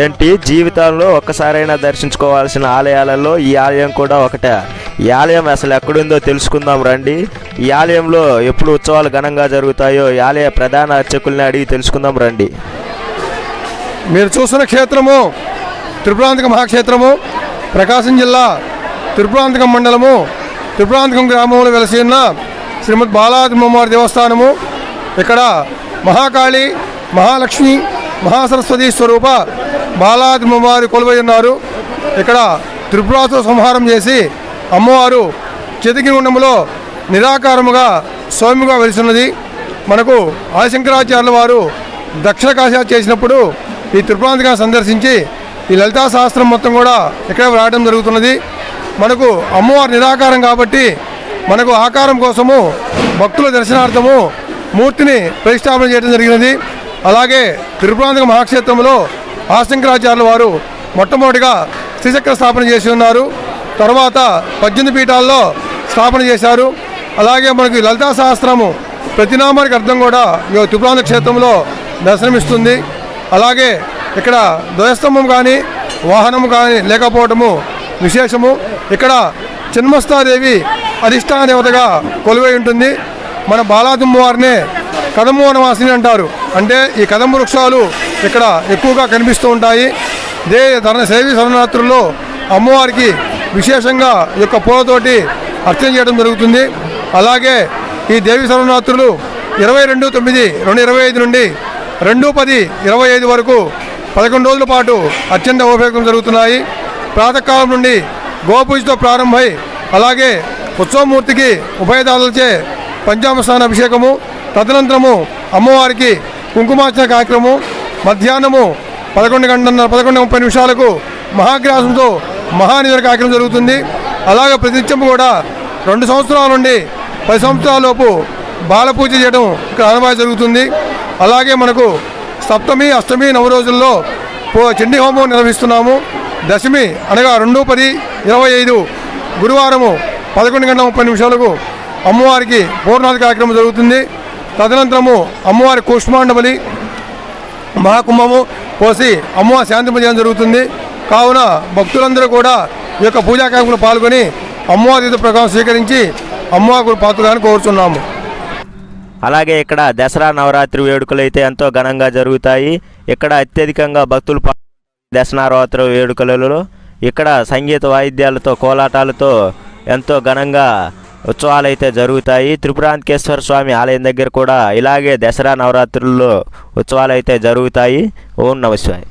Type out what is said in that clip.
ఏంటి? జీవితంలో ఒక్కసారైనా దర్శించుకోవాల్సిన ఆలయాలలో ఈ ఆలయం కూడా ఒకటే. ఈ ఆలయం అసలు ఎక్కడుందో తెలుసుకుందాం రండి. ఈ ఆలయంలో ఎప్పుడు ఉత్సవాలు ఘనంగా జరుగుతాయో ఈ ఆలయ ప్రధాన అర్చకుల్ని అడిగి తెలుసుకుందాం రండి. మీరు చూస్తున్న క్షేత్రము త్రిపురాంతక మహాక్షేత్రము ప్రకాశం జిల్లా త్రిపురాంతకం మండలము త్రిపురాంతకం గ్రామంలో వెలసి ఉన్న శ్రీమద్ బాలాదిమ్మవారి దేవస్థానము ఇక్కడ మహాకాళి మహాలక్ష్మి మహాసరస్వతి స్వరూప బాలాదిమ్మవారి కొలువై ఉన్నారు. ఇక్కడ త్రిపురాసుర సంహారం చేసి అమ్మవారు చెతికిగుండములో నిరాకారముగా స్వయముగా వెలిసినది. మనకు ఆదిశంకరాచార్యుల వారు దక్షిణ కాశీ చేసినప్పుడు ఈ త్రిపురాంతిగా సందర్శించి ఈ లలితా శాస్త్రం మొత్తం కూడా ఇక్కడ రాయడం జరుగుతున్నది. మనకు అమ్మవారి నిరాకారం కాబట్టి మనకు ఆకారం కోసము భక్తుల దర్శనార్థము మూర్తిని ప్రతిష్టాపన చేయడం జరిగినది. అలాగే త్రిపురాంతక మహాక్షేత్రంలో ఆశంకరాచార్యుల వారు మొట్టమొదటిగా శ్రీచక్ర స్థాపన చేసి ఉన్నారు. తర్వాత పద్దెనిమిది పీఠాల్లో స్థాపన చేశారు. అలాగే మనకి లలితా సహస్రము ప్రతినామానికి అర్థం కూడా ఈ త్రిపురాంత క్షేత్రంలో దర్శనమిస్తుంది. అలాగే ఇక్కడ ధ్వజస్తంభం కానీ వాహనం కానీ లేకపోవటము విశేషము. ఇక్కడ చిన్మస్తాదేవి అధిష్టాన దేవతగా కొలువై ఉంటుంది. మన బాలాదుమ్మ వారినే కదమ్మ వనవాసిని అంటారు. అంటే ఈ కదమ్మ వృక్షాలు ఇక్కడ ఎక్కువగా కనిపిస్తూ ఉంటాయి. దే ధన శైవి శరణాత్రుల్లో అమ్మవారికి విశేషంగా ఈ యొక్క పూలతోటి అర్చన చేయడం జరుగుతుంది. అలాగే ఈ దేవి శరణాత్రులు ఇరవై రెండు తొమ్మిది రెండు ఇరవై ఐదు నుండి రెండు పది ఇరవై ఐదు వరకు పదకొండు రోజుల పాటు అత్యంత ఉపయోగం జరుగుతున్నాయి. ప్రాతకాలం నుండి గోపూజతో ప్రారంభమై అలాగే ఉత్సవమూర్తికి ఉభయదారులచే పంచామస్థాన అభిషేకము తదనంతరము అమ్మవారికి కుంకుమార్చన కార్యక్రమం మధ్యాహ్నము పదకొండు గంటన్నర పదకొండు ముప్పై నిమిషాలకు మహాగ్రాసంతో మహానిధుల కార్యక్రమం జరుగుతుంది. అలాగే ప్రతినిత్యం కూడా రెండు సంవత్సరాల నుండి పది సంవత్సరాలలోపు బాలపూజ చేయడం ఇక్కడ అనుభవం జరుగుతుంది. అలాగే మనకు సప్తమి అష్టమి నవ రోజుల్లో పో చండీ హోమం నిర్వహిస్తున్నాము. దశమి అనగా రెండు పది ఇరవై ఐదు గురువారము పదకొండు గంటల ముప్పై నిమిషాలకు అమ్మవారికి పూర్ణాది కార్యక్రమం జరుగుతుంది. తదనంతరము అమ్మవారి కూష్మాండబలి మహాకుంభము పోసి అమ్మవారి శాంతింపజేయడం జరుగుతుంది. కావున భక్తులందరూ కూడా ఈ యొక్క పూజా కార్యక్రమంలో పాల్గొని అమ్మవారి ప్రకారం స్వీకరించి అమ్మవారి పాత్రగాని కోరుచున్నాము. అలాగే ఇక్కడ దసరా నవరాత్రి వేడుకలు అయితే ఎంతో ఘనంగా జరుగుతాయి. ఇక్కడ అత్యధికంగా భక్తులు దసరావరాత్రి నవరాత్రి వేడుకలలో ఇక్కడ సంగీత వాయిద్యాలతో కోలాటాలతో ఎంతో ఘనంగా ఉత్సవాలు అయితే జరుగుతాయి. త్రిపురాంతకేశ్వర స్వామి ఆలయం దగ్గర కూడా ఇలాగే దసరా నవరాత్రుల్లో ఉత్సవాలు అయితే జరుగుతాయి. ఓం నమశివాయ్